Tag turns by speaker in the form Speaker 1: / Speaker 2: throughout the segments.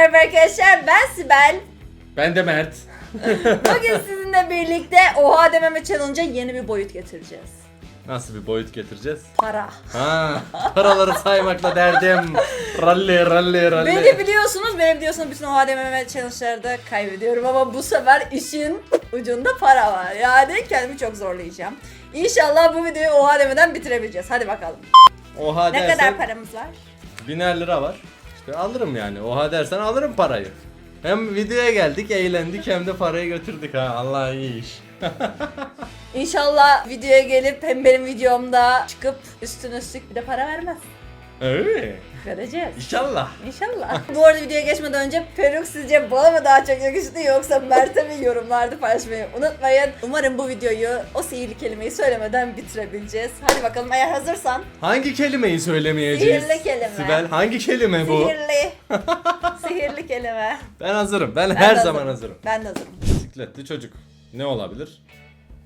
Speaker 1: merhaba arkadaşlar ben Sibel.
Speaker 2: Ben de Mert.
Speaker 1: Bugün sizinle birlikte Oha dememe challenge'a yeni bir boyut getireceğiz.
Speaker 2: Nasıl bir boyut getireceğiz?
Speaker 1: Para.
Speaker 2: Ha, paraları saymakla derdim. Ralli ralli ralli.
Speaker 1: Beni biliyorsunuz, beni biliyorsunuz bütün Oha dememe challenge'larda kaybediyorum ama bu sefer işin ucunda para var. Yani kendimi çok zorlayacağım. İnşallah bu videoyu Oha demeden bitirebileceğiz. Hadi bakalım.
Speaker 2: Oha
Speaker 1: Ne
Speaker 2: dersen
Speaker 1: kadar paramız var?
Speaker 2: biner lira var. Alırım yani. Oha dersen alırım parayı. Hem videoya geldik, eğlendik hem de parayı götürdük ha. Allah iyi iş.
Speaker 1: İnşallah videoya gelip hem benim videomda çıkıp üstüne üstlük bir de para vermez.
Speaker 2: Öyle.
Speaker 1: Göreceğiz.
Speaker 2: İnşallah.
Speaker 1: İnşallah. Bu arada videoya geçmeden önce peruk sizce bana mı daha çok yakıştı yoksa Mert'e mi yorumlarda paylaşmayı unutmayın. Umarım bu videoyu o sihirli kelimeyi söylemeden bitirebileceğiz. Hadi bakalım eğer hazırsan.
Speaker 2: Hangi kelimeyi söylemeyeceğiz?
Speaker 1: Sihirli kelime.
Speaker 2: Sibel hangi kelime bu?
Speaker 1: Sihirli. sihirli kelime.
Speaker 2: Ben hazırım. Ben,
Speaker 1: Ben
Speaker 2: her
Speaker 1: de
Speaker 2: zaman
Speaker 1: hazırım.
Speaker 2: hazırım.
Speaker 1: Ben de hazırım.
Speaker 2: Bisikletli çocuk. Ne olabilir?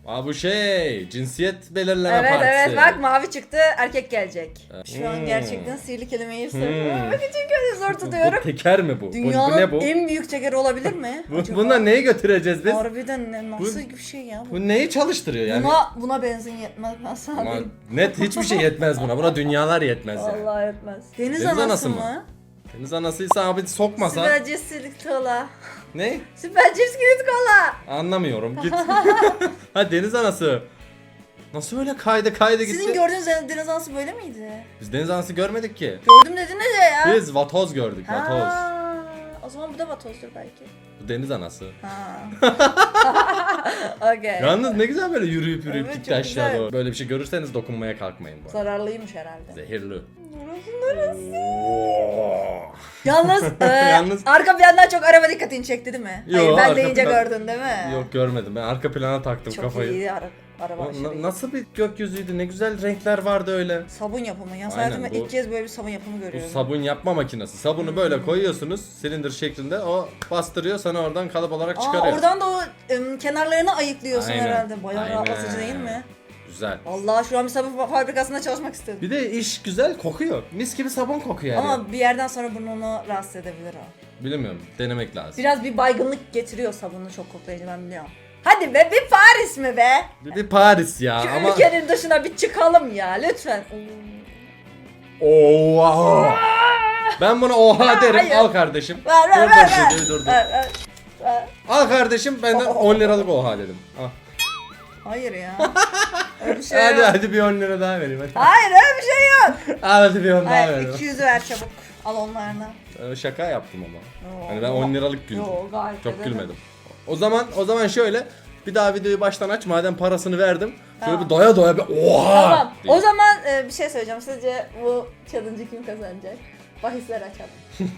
Speaker 2: Aa bu şey, cinsiyet belirleme
Speaker 1: evet
Speaker 2: partisi.
Speaker 1: evet bak mavi çıktı erkek gelecek. Şu an
Speaker 2: Hmm.
Speaker 1: gerçekten sihirli kelimeyi
Speaker 2: Hmm.
Speaker 1: söylemek için öyle zor
Speaker 2: Bu,
Speaker 1: tutuyorum.
Speaker 2: bu teker mi bu? Bu-
Speaker 1: Dünyanın
Speaker 2: bu, ne bu?
Speaker 1: en büyük tekeri olabilir mi?
Speaker 2: Bu,
Speaker 1: acaba?
Speaker 2: bununla neyi götüreceğiz biz?
Speaker 1: Harbiden ne, nasıl bir şey ya bu?
Speaker 2: Bu neyi çalıştırıyor yani?
Speaker 1: Buna, buna benzin yetmez ben sana
Speaker 2: net hiçbir şey yetmez buna. Buna dünyalar yetmez yani.
Speaker 1: Allah yetmez. Deniz,
Speaker 2: Deniz
Speaker 1: anası,
Speaker 2: anası
Speaker 1: mı?
Speaker 2: mı? Deniz anasıysa abi sokmasa.
Speaker 1: Süper cesilik kola.
Speaker 2: Ne?
Speaker 1: Süper cesilik kola.
Speaker 2: Anlamıyorum. Git. ha deniz anası. Nasıl öyle kaydı kaydı gitti?
Speaker 1: Sizin gördüğünüz deniz anası böyle miydi?
Speaker 2: Biz deniz anası görmedik ki.
Speaker 1: Gördüm dediniz ya ya.
Speaker 2: Biz vatoz gördük vatoz.
Speaker 1: Ha, zaman bu da vatozdur belki.
Speaker 2: Bu deniz anası.
Speaker 1: Ha. Okey.
Speaker 2: Yalnız ne güzel böyle yürüyüp yürüyüp
Speaker 1: Evet,
Speaker 2: gitti
Speaker 1: çok
Speaker 2: aşağı
Speaker 1: güzel.
Speaker 2: doğru. Böyle bir şey görürseniz dokunmaya kalkmayın bu arada.
Speaker 1: Zararlıymış herhalde.
Speaker 2: Zehirli.
Speaker 1: Yalnız, e,
Speaker 2: Yalnız-
Speaker 1: arka plandan çok araba dikkatini çekti değil mi?
Speaker 2: Yo,
Speaker 1: Hayır ben
Speaker 2: arka
Speaker 1: deyince
Speaker 2: plan-
Speaker 1: gördün değil mi?
Speaker 2: Yok görmedim. Ben arka plana taktım
Speaker 1: Çok
Speaker 2: kafayı.
Speaker 1: iyiydi ara, araba aşırı
Speaker 2: na-
Speaker 1: iyi.
Speaker 2: nasıl bir gökyüzüydü? Ne güzel renkler vardı öyle.
Speaker 1: Sabun yapımı. Ya
Speaker 2: Aynen,
Speaker 1: hayatımda
Speaker 2: bu-
Speaker 1: ilk kez böyle bir sabun yapımı
Speaker 2: Bu
Speaker 1: görüyorum.
Speaker 2: sabun yapma makinesi. Sabunu böyle koyuyorsunuz silindir şeklinde. O bastırıyor sana oradan kalıp olarak
Speaker 1: Aa,
Speaker 2: çıkarıyor.
Speaker 1: oradan da o ım, kenarlarını ayıklıyorsun
Speaker 2: Aynen,
Speaker 1: herhalde. Bayağı
Speaker 2: aynen.
Speaker 1: rahatlatıcı değil mi?
Speaker 2: Güzel.
Speaker 1: Allah şu an bir sabun fa- fabrikasında çalışmak istedim.
Speaker 2: Bir de iş güzel kokuyor. Mis gibi sabun kokuyor yani.
Speaker 1: Ama bir yerden sonra burnunu rahatsız edebilir o.
Speaker 2: Bilmiyorum. Denemek lazım.
Speaker 1: Biraz bir baygınlık getiriyor sabunu çok koklayınca ben biliyorum. Hadi be bir Paris mi be?
Speaker 2: Bir, bir Paris ya
Speaker 1: Şu
Speaker 2: ama...
Speaker 1: ülkenin dışına bir çıkalım ya lütfen.
Speaker 2: Oha. Ben buna oha derim.
Speaker 1: Hayır.
Speaker 2: Al kardeşim.
Speaker 1: Ver ver
Speaker 2: Dur,
Speaker 1: ver
Speaker 2: dur,
Speaker 1: ver.
Speaker 2: dur, dur, dur.
Speaker 1: Ver, ver, ver.
Speaker 2: Al kardeşim benden 10 liralık oha dedim. Al.
Speaker 1: Hayır ya. Öyle bir şey
Speaker 2: hadi
Speaker 1: yok.
Speaker 2: hadi bir 10 lira daha vereyim hadi.
Speaker 1: Hayır öyle bir şey yok.
Speaker 2: Al hadi bir 10 daha vereyim.
Speaker 1: 200'ü ver çabuk. Al onlarını.
Speaker 2: Ee, Şaka yaptım ama.
Speaker 1: Yo,
Speaker 2: Hani ben 10 liralık güldüm.
Speaker 1: Yo, gayet
Speaker 2: Çok
Speaker 1: ederim.
Speaker 2: gülmedim. O zaman o zaman şöyle bir daha videoyu baştan aç madem parasını verdim. Şöyle
Speaker 1: Tamam.
Speaker 2: bir doya doya bir oha.
Speaker 1: Tamam. O zaman e, bir şey söyleyeceğim. Sizce bu challenge'ı kim kazanacak? Bahisler açalım.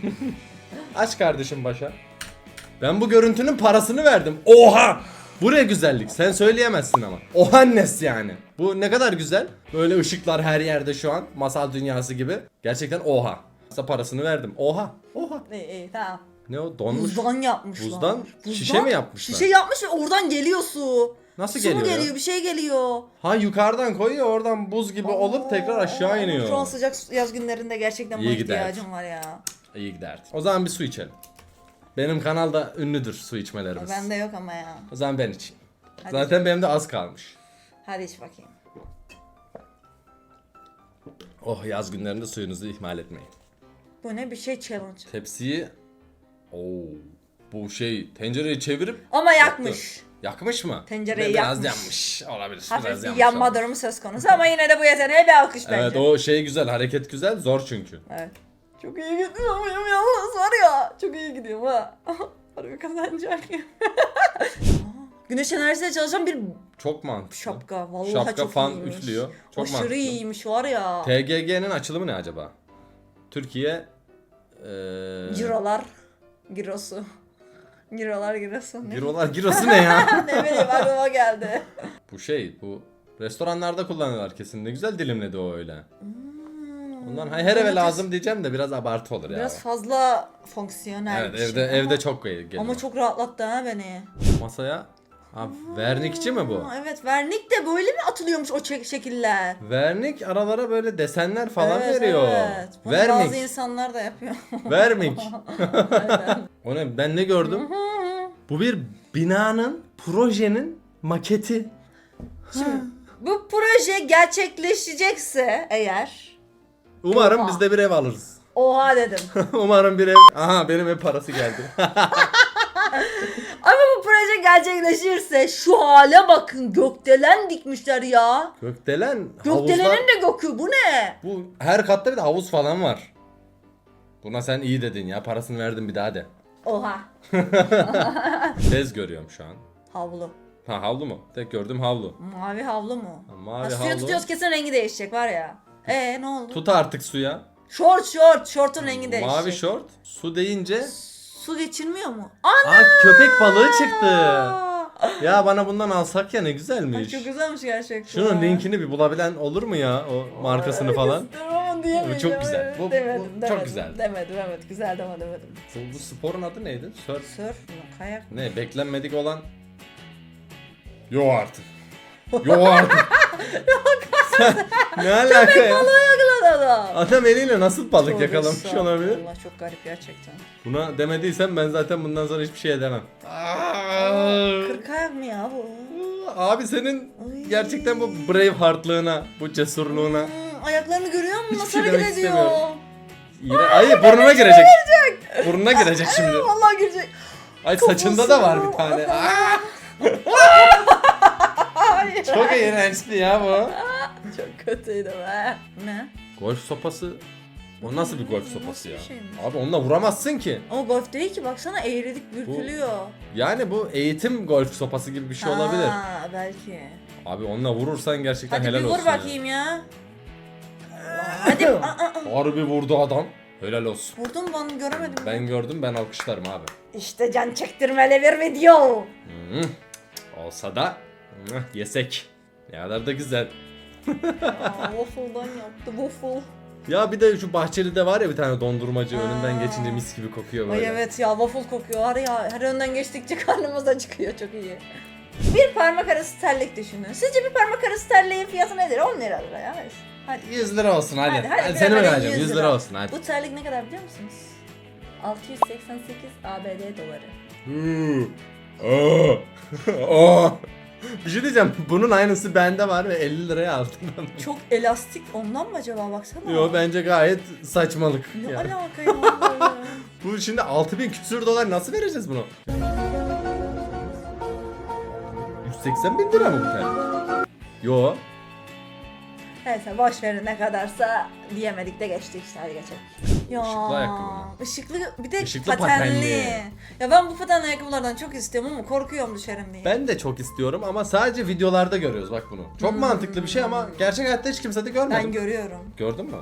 Speaker 2: Aç kardeşim başa. Ben bu görüntünün parasını verdim. Oha! Buraya güzellik. Sen söyleyemezsin ama. Ohannes yani. Bu ne kadar güzel. Böyle ışıklar her yerde şu an. Masal dünyası gibi. Gerçekten oha. Aslında parasını verdim. Oha. Oha.
Speaker 1: İyi iyi tamam.
Speaker 2: Ne o? Donmuş.
Speaker 1: Buzdan yapmışlar.
Speaker 2: Buzdan şişe mi yapmışlar?
Speaker 1: Şişe yapmış ve oradan geliyor su.
Speaker 2: Nasıl
Speaker 1: su
Speaker 2: geliyor? ya?
Speaker 1: geliyor? Bir şey geliyor.
Speaker 2: Ha yukarıdan koyuyor oradan buz gibi olup tekrar aşağı
Speaker 1: Aa,
Speaker 2: iniyor.
Speaker 1: Şu an sıcak yaz günlerinde gerçekten
Speaker 2: İyi
Speaker 1: ihtiyacım var ya.
Speaker 2: İyi giderdi. O zaman bir su içelim. Benim kanalda ünlüdür su içmelerimiz.
Speaker 1: Bende yok ama ya.
Speaker 2: O zaman ben içeyim.
Speaker 1: Hadi.
Speaker 2: Zaten benim de az kalmış.
Speaker 1: Hadi iç bakayım.
Speaker 2: Oh yaz günlerinde suyunuzu ihmal etmeyin.
Speaker 1: Bu ne bir şey challenge.
Speaker 2: Tepsiyi... Oo, bu şey tencereyi çevirip
Speaker 1: Ama yakmış.
Speaker 2: yakmış mı?
Speaker 1: Tencereyi
Speaker 2: Biraz
Speaker 1: yakmış.
Speaker 2: yanmış. Olabilir.
Speaker 1: Hafif
Speaker 2: biraz
Speaker 1: bir
Speaker 2: yanmış
Speaker 1: yanma
Speaker 2: olabilir.
Speaker 1: durumu söz konusu ama yine de bu yeteneğe bir alkış bence.
Speaker 2: Evet o şey güzel hareket güzel zor çünkü.
Speaker 1: Evet. Çok iyi gidiyor muyum yalnız var ya. Çok iyi gidiyorum ha. Harbi kazanacak. Güneş enerjisiyle çalışan bir
Speaker 2: Çok mantıklı.
Speaker 1: şapka. Vallahi
Speaker 2: Şapka
Speaker 1: çok
Speaker 2: fan
Speaker 1: iyiymiş.
Speaker 2: üflüyor. Çok
Speaker 1: Aşırı
Speaker 2: mantıklı.
Speaker 1: iyiymiş var ya.
Speaker 2: TGG'nin açılımı ne acaba? Türkiye eee
Speaker 1: Cirolar. Girosu. Girolar girosu. Ne,
Speaker 2: Girolar girosu ne ya?
Speaker 1: ne bileyim aklıma geldi.
Speaker 2: bu şey bu restoranlarda kullanıyorlar kesin. Ne güzel dilimledi o öyle. Ondan her eve
Speaker 1: Evet,
Speaker 2: lazım diyeceğim de biraz abartı olur ya.
Speaker 1: Biraz fazla fonksiyonel
Speaker 2: Evet
Speaker 1: bir şey
Speaker 2: evde
Speaker 1: ama-
Speaker 2: evde çok geliyor.
Speaker 1: Ama çok rahatlattı ha beni.
Speaker 2: masaya Ha, vernikçi mi bu?
Speaker 1: Aa, evet vernik de böyle mi atılıyormuş o şekiller?
Speaker 2: Vernik aralara böyle desenler falan
Speaker 1: evet,
Speaker 2: veriyor.
Speaker 1: Evet. Bunu
Speaker 2: Vernik.
Speaker 1: bazı insanlar da yapıyor.
Speaker 2: Vermik. o ne? Ben ne gördüm? Bu bir binanın, projenin maketi.
Speaker 1: Bu proje gerçekleşecekse eğer
Speaker 2: Umarım
Speaker 1: Oha.
Speaker 2: biz de bir ev alırız.
Speaker 1: oha dedim.
Speaker 2: Umarım bir ev... Aha benim ev parası geldi.
Speaker 1: Gerçekleşirse şu hale bakın gökdelen dikmişler ya.
Speaker 2: Gökdelen, havuzlar...
Speaker 1: Gökdelenin de gökü bu ne?
Speaker 2: Bu her katta bir de havuz falan var. Buna sen iyi dedin ya. Parasını verdim bir daha de.
Speaker 1: Oha.
Speaker 2: Bez görüyorum şu an.
Speaker 1: Havlu.
Speaker 2: Ha havlu mu? Tek gördüğüm havlu.
Speaker 1: Mavi havlu mu?
Speaker 2: Ha, mavi
Speaker 1: Ha, suya
Speaker 2: havlu.
Speaker 1: tutuyoruz kesin rengi değişecek var ya. Ee ne oldu?
Speaker 2: Tut artık suya.
Speaker 1: Şort şort. Şortun rengi değişecek.
Speaker 2: Mavi şort. Su deyince...
Speaker 1: Su geçirmiyor mu? Ana!
Speaker 2: Aa köpek balığı çıktı. Ya bana bundan alsak ya ne
Speaker 1: Ay,
Speaker 2: güzelmiş.
Speaker 1: çok güzelmiş gerçekten.
Speaker 2: Şunun linkini bir bulabilen olur mu ya o markasını falan? Bu çok güzel. Bu- bu
Speaker 1: demedim,
Speaker 2: çok
Speaker 1: demedim,
Speaker 2: güzel.
Speaker 1: Demedim evet güzel ama demedim.
Speaker 2: Bu, bu sporun adı neydi? Surf.
Speaker 1: Surf mü? Kayak mı?
Speaker 2: Ne beklenmedik olan? Yo artık. Yo artık. Sen- ne alaka ya?
Speaker 1: Balığı adam.
Speaker 2: Adam eliyle nasıl balık
Speaker 1: Tövbe
Speaker 2: yakalamış olabilir?
Speaker 1: çok garip gerçekten.
Speaker 2: Buna demediysem ben zaten bundan sonra hiçbir şey edemem.
Speaker 1: Kırk ayak mı ya bu?
Speaker 2: Abi senin
Speaker 1: Ay.
Speaker 2: gerçekten bu Braveheart'lığına, bu cesurluğuna.
Speaker 1: Hmm, ayaklarını görüyor musun?
Speaker 2: Hiçbir
Speaker 1: Nasıl
Speaker 2: şey
Speaker 1: hareket
Speaker 2: demek istemiyorum. İğre... Ay burnuna girecek. Burnuna girecek şimdi.
Speaker 1: Vallahi girecek.
Speaker 2: Ay saçında da var bir tane. Aa, çok iğrençti ya bu.
Speaker 1: Çok kötüydü be. Ne?
Speaker 2: Golf sopası. O nasıl bir golf sopası ya?
Speaker 1: Nasıl bir şeymiş?
Speaker 2: Abi onunla vuramazsın ki.
Speaker 1: Ama golf değil ki baksana eğrilik bürkülüyor.
Speaker 2: Yani bu eğitim golf sopası gibi bir şey olabilir.
Speaker 1: Ha, belki.
Speaker 2: Abi onunla vurursan gerçekten
Speaker 1: Hadi
Speaker 2: helal
Speaker 1: bir vur
Speaker 2: ya.
Speaker 1: bakayım ya. Hadi. Aa, aa, aa.
Speaker 2: Harbi vurdu adam. Helal olsun.
Speaker 1: Vurdun mu onu göremedim.
Speaker 2: Ben gördüm ben alkışlarım abi.
Speaker 1: İşte can çektirmeli bir video.
Speaker 2: Hı. Olsa da hı, yesek. Ne kadar da güzel.
Speaker 1: Aa, waffle'dan yaptı waffle.
Speaker 2: Ya bir de şu Bahçeli'de var ya bir tane dondurmacı önünden geçince mis gibi kokuyor böyle.
Speaker 1: Ay evet ya waffle kokuyor var ya her önden geçtikçe karnımız acıkıyor çok iyi. Bir parmak arası terlik düşünün. Sizce bir parmak arası terliğin fiyatı nedir? 10 lira lira ya. Hadi.
Speaker 2: 100 lira olsun hadi.
Speaker 1: Hadi,
Speaker 2: Hadi,
Speaker 1: hadi,
Speaker 2: seni vereceğim? 100 lira olsun hadi.
Speaker 1: Bu terlik ne kadar biliyor musunuz? 688 ABD doları.
Speaker 2: Hı. Aa. Aa. Bir şey diyeceğim. Bunun aynısı bende var ve 50 liraya aldım ben.
Speaker 1: Çok elastik ondan mı acaba baksana.
Speaker 2: Yo bence gayet saçmalık.
Speaker 1: Ne
Speaker 2: yani.
Speaker 1: alaka ya?
Speaker 2: Bu şimdi 6000 küsür dolar nasıl vereceğiz bunu? 180 bin lira mı bu terlik? Yo.
Speaker 1: Neyse boş verin ne kadarsa diyemedik de geçtik hadi geçelim. Ya,
Speaker 2: Işıklı ayakkabı mı?
Speaker 1: Işıklı bir de
Speaker 2: Işıklı
Speaker 1: patenli.
Speaker 2: patenli.
Speaker 1: Ya ben bu patenli ayakkabılardan çok istiyorum ama korkuyorum düşerim diye.
Speaker 2: Ben de çok istiyorum ama sadece videolarda görüyoruz bak bunu. Çok mantıklı bir şey ama gerçek hayatta hiç kimse de görmedi.
Speaker 1: Ben görüyorum.
Speaker 2: Gördün mü?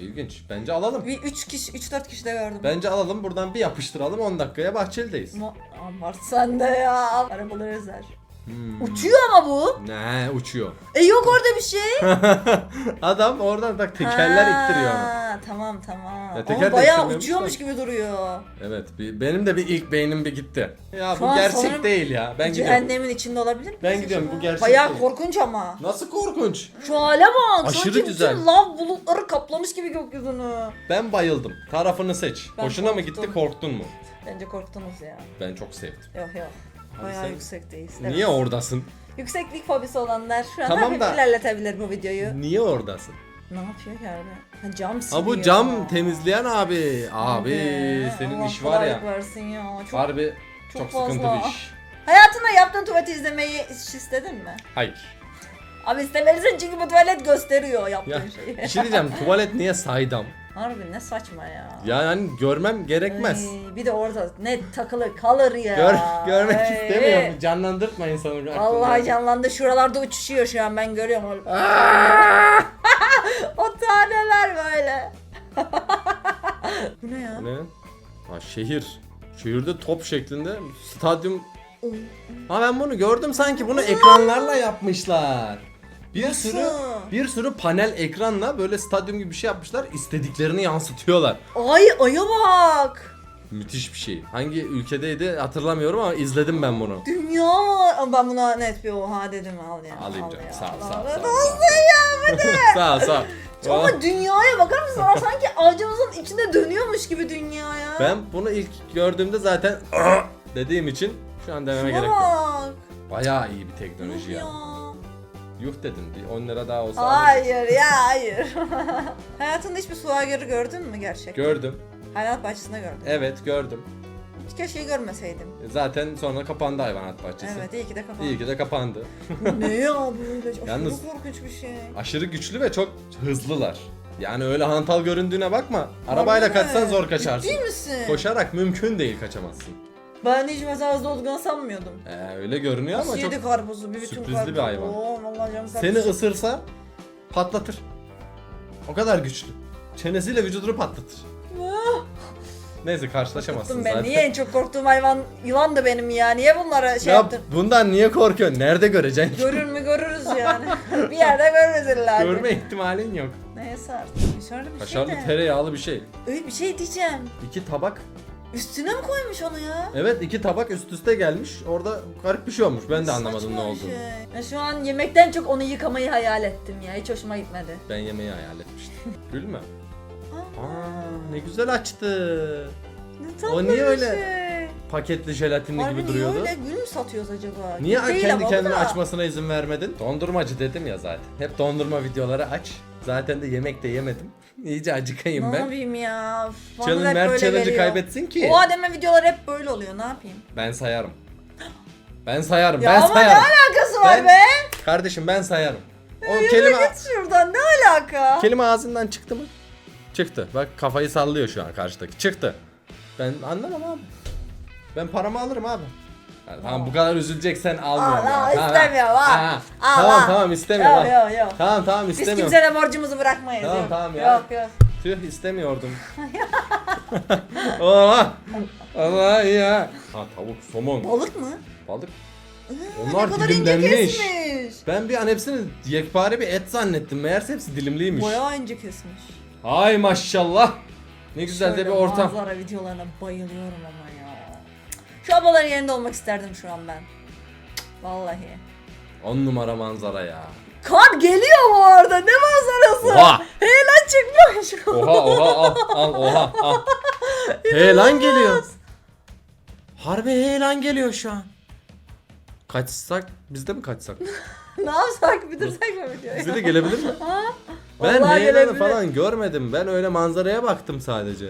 Speaker 2: İlginç. Bence alalım.
Speaker 1: Bir 3 kişi 3 4 kişi de gördüm.
Speaker 2: Bence alalım buradan bir yapıştıralım 10 dakikaya Bahçeli'deyiz.
Speaker 1: Ama abart sen de ya. Arabaları ezer.
Speaker 2: Hmm.
Speaker 1: Uçuyor ama bu.
Speaker 2: Ne uçuyor.
Speaker 1: E yok orada bir şey.
Speaker 2: Adam oradan bak tekerler
Speaker 1: Ha,
Speaker 2: ittiriyor onu.
Speaker 1: Tamam tamam.
Speaker 2: Ya teker de
Speaker 1: ama bayağı
Speaker 2: ittirmiyormuş
Speaker 1: uçuyormuş
Speaker 2: da.
Speaker 1: gibi duruyor.
Speaker 2: Evet bir, benim de bir ilk beynim bir gitti. Ya
Speaker 1: Şu
Speaker 2: bu
Speaker 1: an
Speaker 2: gerçek
Speaker 1: sanırım
Speaker 2: değil ya. Ben gidiyorum.
Speaker 1: Cehennemin içinde olabilir mi?
Speaker 2: Ben gidiyorum, bu gerçek
Speaker 1: Bayağı
Speaker 2: değil.
Speaker 1: korkunç ama.
Speaker 2: Nasıl korkunç?
Speaker 1: Şu hale bak.
Speaker 2: Aşırı
Speaker 1: Sanki
Speaker 2: güzel.
Speaker 1: bütün lav bulutları kaplamış gibi gökyüzünü.
Speaker 2: Ben bayıldım. Tarafını seç.
Speaker 1: Ben
Speaker 2: Hoşuna mı
Speaker 1: korktum.
Speaker 2: gitti korktun mu?
Speaker 1: Bence korktunuz ya.
Speaker 2: Ben çok sevdim.
Speaker 1: Yok yok. Bayağı
Speaker 2: sen-
Speaker 1: yüksekteyiz.
Speaker 2: Niye oradasın?
Speaker 1: Yükseklik fobisi olanlar şu an
Speaker 2: Tamam
Speaker 1: hafif
Speaker 2: da-
Speaker 1: ilerletebilir bu videoyu.
Speaker 2: Niye oradasın?
Speaker 1: Ne yapıyor ki abi? Ha, cam siliyor.
Speaker 2: Ha bu cam temizleyen abi. Abi
Speaker 1: Abi,
Speaker 2: senin
Speaker 1: Allah
Speaker 2: iş var ya.
Speaker 1: kolaylık versin ya. Çok,
Speaker 2: Harbi
Speaker 1: çok
Speaker 2: çok, sıkıntı
Speaker 1: fazla.
Speaker 2: bir iş.
Speaker 1: Hayatında yaptığın tuvaleti izlemeyi hiç istedin mi?
Speaker 2: Hayır.
Speaker 1: Abi istemelisin çünkü bu tuvalet gösteriyor yaptığın
Speaker 2: Ya
Speaker 1: şeyi.
Speaker 2: bir şey diyeceğim tuvalet niye saydam?
Speaker 1: Harbi ne saçma ya.
Speaker 2: Ya yani görmem gerekmez.
Speaker 1: Ay, bir de orada ne takılı kalır ya.
Speaker 2: Gör, görmek
Speaker 1: Ay.
Speaker 2: istemiyorum. Canlandırtma insanı. bir aklında.
Speaker 1: Allah canlandı şuralarda uçuşuyor şu an ben görüyorum. o taneler böyle. bu ne ya?
Speaker 2: Ne? Ha şehir. Şehirde top şeklinde stadyum. Ha ben bunu gördüm sanki bunu ekranlarla yapmışlar. Bir
Speaker 1: Nasıl?
Speaker 2: sürü bir sürü panel ekranla böyle stadyum gibi bir şey yapmışlar. istediklerini yansıtıyorlar.
Speaker 1: Ay aya bak.
Speaker 2: Müthiş bir şey. Hangi ülkedeydi hatırlamıyorum ama izledim ben bunu.
Speaker 1: Dünya Ama ben buna net bir oha dedim al ya.
Speaker 2: Alayım
Speaker 1: al
Speaker 2: canım.
Speaker 1: ya,
Speaker 2: Sağ ol, sağ ol,
Speaker 1: ya.
Speaker 2: sağ ol,
Speaker 1: Nasıl ya?
Speaker 2: sağ ol, sağ ol.
Speaker 1: Ama dünyaya bakar mısın? Aa, Sanki ağacımızın içinde dönüyormuş gibi dünya ya.
Speaker 2: Ben bunu ilk gördüğümde zaten dediğim için şu an dememe gerek yok.
Speaker 1: bak.
Speaker 2: Bayağı iyi bir teknoloji
Speaker 1: Yuh
Speaker 2: ya. Yuh dedim. Bir 10 lira daha olsa alırdım.
Speaker 1: Hayır ya hayır. Hayatında hiçbir su aygırı gördün mü gerçekten?
Speaker 2: Gördüm.
Speaker 1: Hayvanat bahçesinde gördüm.
Speaker 2: Evet gördüm.
Speaker 1: Hiç keşke görmeseydim.
Speaker 2: Zaten sonra kapandı hayvanat bahçesi.
Speaker 1: Evet iyi ki de kapandı.
Speaker 2: İyi ki de kapandı.
Speaker 1: ne ya böyle? Aşırı
Speaker 2: Yalnız-
Speaker 1: korkunç bir şey.
Speaker 2: Aşırı güçlü ve çok hızlılar. Yani öyle hantal göründüğüne bakma. Arabayla
Speaker 1: Harbi mi?
Speaker 2: kaçsan zor kaçarsın.
Speaker 1: Ciddi misin?
Speaker 2: Koşarak mümkün değil kaçamazsın.
Speaker 1: Ben hiç mesela hızlı olduğunu sanmıyordum.
Speaker 2: Ee, öyle görünüyor ama
Speaker 1: Nasıl
Speaker 2: çok
Speaker 1: yedi karpuzu bir bütün
Speaker 2: sürprizli
Speaker 1: karpuzu.
Speaker 2: bir hayvan.
Speaker 1: Oo, vallahi canım
Speaker 2: seni
Speaker 1: karpuz.
Speaker 2: ısırsa patlatır. O kadar güçlü. Çenesiyle vücudunu patlatır. Neyse karşılaşamazsın
Speaker 1: ben.
Speaker 2: zaten.
Speaker 1: Niye en çok korktuğum hayvan yılan da benim ya. Niye bunlara şey
Speaker 2: Ya
Speaker 1: yaptın?
Speaker 2: bundan niye korkuyorsun? Nerede göreceksin?
Speaker 1: Görür mü görürüz yani. bir yerde görürüz illa ki.
Speaker 2: Görme ihtimalin yok.
Speaker 1: Neyse artık. Şöyle bir
Speaker 2: Kaşarlı
Speaker 1: şey de.
Speaker 2: tereyağlı bir şey.
Speaker 1: Öyle bir şey diyeceğim.
Speaker 2: İki tabak.
Speaker 1: Üstüne mi koymuş onu ya?
Speaker 2: Evet iki tabak üst üste gelmiş. Orada garip bir şey olmuş. Ben de anlamadım
Speaker 1: Saçma
Speaker 2: ne
Speaker 1: bir
Speaker 2: olduğunu.
Speaker 1: Şey. Ya şu an yemekten çok onu yıkamayı hayal ettim ya. Hiç hoşuma gitmedi.
Speaker 2: Ben yemeği hayal etmiştim. Gülme.
Speaker 1: Aa,
Speaker 2: Aa ne güzel açtı.
Speaker 1: ne tatlı
Speaker 2: o niye
Speaker 1: bir
Speaker 2: öyle
Speaker 1: Şey.
Speaker 2: Paketli jelatinli
Speaker 1: Harbi
Speaker 2: gibi
Speaker 1: niye
Speaker 2: duruyordu.
Speaker 1: öyle gül mü satıyoruz acaba?
Speaker 2: Niye
Speaker 1: Gül değil
Speaker 2: kendi
Speaker 1: ama bu
Speaker 2: kendine
Speaker 1: da.
Speaker 2: açmasına izin vermedin? Dondurmacı dedim ya zaten. Hep dondurma videoları aç. Zaten de yemek de yemedim. İyice acıkayım
Speaker 1: Ne
Speaker 2: ben.
Speaker 1: yapayım ya? Bana
Speaker 2: Challenge,
Speaker 1: hep
Speaker 2: Mert
Speaker 1: böyle
Speaker 2: challenge'ı kaybetsin ki.
Speaker 1: O ademe videolar hep böyle oluyor. Ne yapayım?
Speaker 2: Ben sayarım. Ben sayarım.
Speaker 1: Ya
Speaker 2: ben
Speaker 1: ama
Speaker 2: sayarım.
Speaker 1: ne alakası var
Speaker 2: Ben-
Speaker 1: be?
Speaker 2: Kardeşim ben sayarım. O
Speaker 1: Yürü
Speaker 2: kelime
Speaker 1: git şuradan. Ne alaka?
Speaker 2: kelime ağzından çıktı mı? Çıktı. Bak kafayı sallıyor şu an karşıdaki. Çıktı. Ben anlamam abi. Ben paramı alırım abi. Tamam bu kadar üzüleceksen almıyorum.
Speaker 1: Al,
Speaker 2: ya.
Speaker 1: al,
Speaker 2: Tamam,
Speaker 1: istemiyorum, al.
Speaker 2: ha.
Speaker 1: Al,
Speaker 2: Tamam
Speaker 1: al.
Speaker 2: tamam istemiyorum.
Speaker 1: Yok
Speaker 2: al.
Speaker 1: yok yok.
Speaker 2: Tamam tamam
Speaker 1: Biz
Speaker 2: istemiyorum.
Speaker 1: kimsene borcumuzu bırakmayız.
Speaker 2: Tamam,
Speaker 1: yok.
Speaker 2: tamam ya.
Speaker 1: Yok yok.
Speaker 2: Tüh istemiyordum. Allah. Allah ya. Ha tavuk, somon,
Speaker 1: Balık mı?
Speaker 2: balık. Onlar
Speaker 1: ne kadar ince
Speaker 2: dilimlenmiş.
Speaker 1: kesmiş.
Speaker 2: Ben bir an hepsini yekpare bir et zannettim. Meğerse hepsi dilimliymiş.
Speaker 1: Bayağı ince kesmiş.
Speaker 2: Ay maşallah. Ne güzel de
Speaker 1: Şöyle
Speaker 2: bir ortam.
Speaker 1: Manzara videolarına bayılıyorum ama. Şu ablaların yerinde olmak isterdim şu an ben. Vallahi.
Speaker 2: On numara manzara ya.
Speaker 1: Kar geliyor bu arada. Ne manzarası?
Speaker 2: Oha.
Speaker 1: Heyelan çıkmış.
Speaker 2: Oha oha al al oha al. Heyelan geliyor. Harbi heyelan geliyor şu an. Kaçsak biz de mi kaçsak?
Speaker 1: ne yapsak? Bitirsek mi videoyu?
Speaker 2: Bize de gelebilir mi? Ben
Speaker 1: Vallahi
Speaker 2: heyelanı
Speaker 1: gelebilir.
Speaker 2: falan görmedim. Ben öyle manzaraya baktım sadece.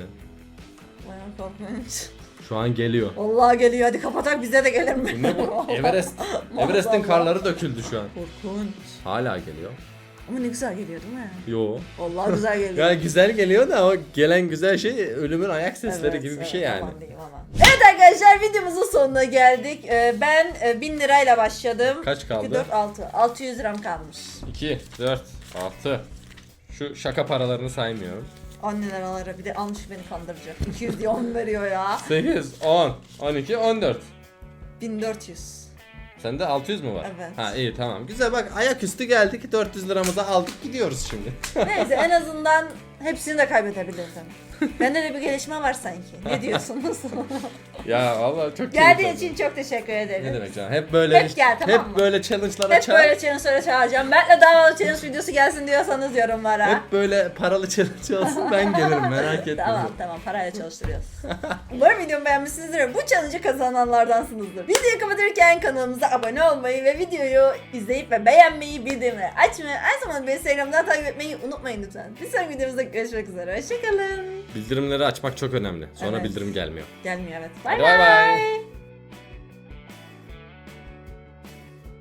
Speaker 1: Bayağı korkunç.
Speaker 2: Şu an geliyor.
Speaker 1: Vallahi geliyor. Hadi kapatak bize de gelir mi?
Speaker 2: Ne bu? Everest. Everest'in karları döküldü şu an.
Speaker 1: Korkunç.
Speaker 2: Hala geliyor.
Speaker 1: Ama ne güzel geliyor değil mi?
Speaker 2: Yo.
Speaker 1: Vallahi güzel geliyor.
Speaker 2: Ya güzel geliyor da o gelen güzel şey ölümün ayak sesleri
Speaker 1: Evet,
Speaker 2: gibi bir
Speaker 1: evet,
Speaker 2: şey yani.
Speaker 1: aman diyeyim, aman. Evet arkadaşlar videomuzun sonuna geldik. Ee, Ben e, 1000 lirayla başladım.
Speaker 2: Kaç kaldı?
Speaker 1: 2, 4, 6. 600 liram kalmış.
Speaker 2: 2, 4, 6. Şu şaka paralarını saymıyorum.
Speaker 1: 10 liralara bir de almış beni kandıracak. 200 diye 10 veriyor ya.
Speaker 2: 8, 10, 12, 14.
Speaker 1: 1400.
Speaker 2: Sende 600 mu var?
Speaker 1: Evet.
Speaker 2: Ha iyi tamam. Güzel bak ayaküstü geldik 400 liramızı aldık gidiyoruz şimdi.
Speaker 1: Neyse en azından hepsini de kaybedebilirdim. Bende de bir gelişme var sanki. Ne diyorsunuz?
Speaker 2: ya vallahi çok
Speaker 1: Geldiğin için çok teşekkür ederim.
Speaker 2: Ne demek canım? Hep böyle
Speaker 1: Hep gel, tamam
Speaker 2: hep
Speaker 1: mı?
Speaker 2: böyle challenge'lara
Speaker 1: Hep
Speaker 2: çağır.
Speaker 1: böyle challenge'lara çağıracağım. Mert'le fazla challenge videosu gelsin diyorsanız yorumlara.
Speaker 2: Hep böyle paralı challenge olsun ben gelirim merak etme.
Speaker 1: Tamam tamam parayla çalıştırıyoruz. Umarım videomu beğenmişsinizdir bu challenge'ı kazananlardansınızdır. Videoyu kapatırken kanalımıza abone olmayı ve videoyu izleyip ve beğenmeyi, bildirimleri açmayı, aynı zamanda beni Instagram'dan takip etmeyi unutmayın lütfen. Bir sonraki videomuzda görüşmek üzere. Hoşçakalın.
Speaker 2: Bildirimleri açmak çok önemli. Sonra
Speaker 1: Evet.
Speaker 2: bildirim gelmiyor.
Speaker 1: Gelmiyor evet.
Speaker 2: Hadi
Speaker 1: Bay
Speaker 2: bay bay.
Speaker 1: bay.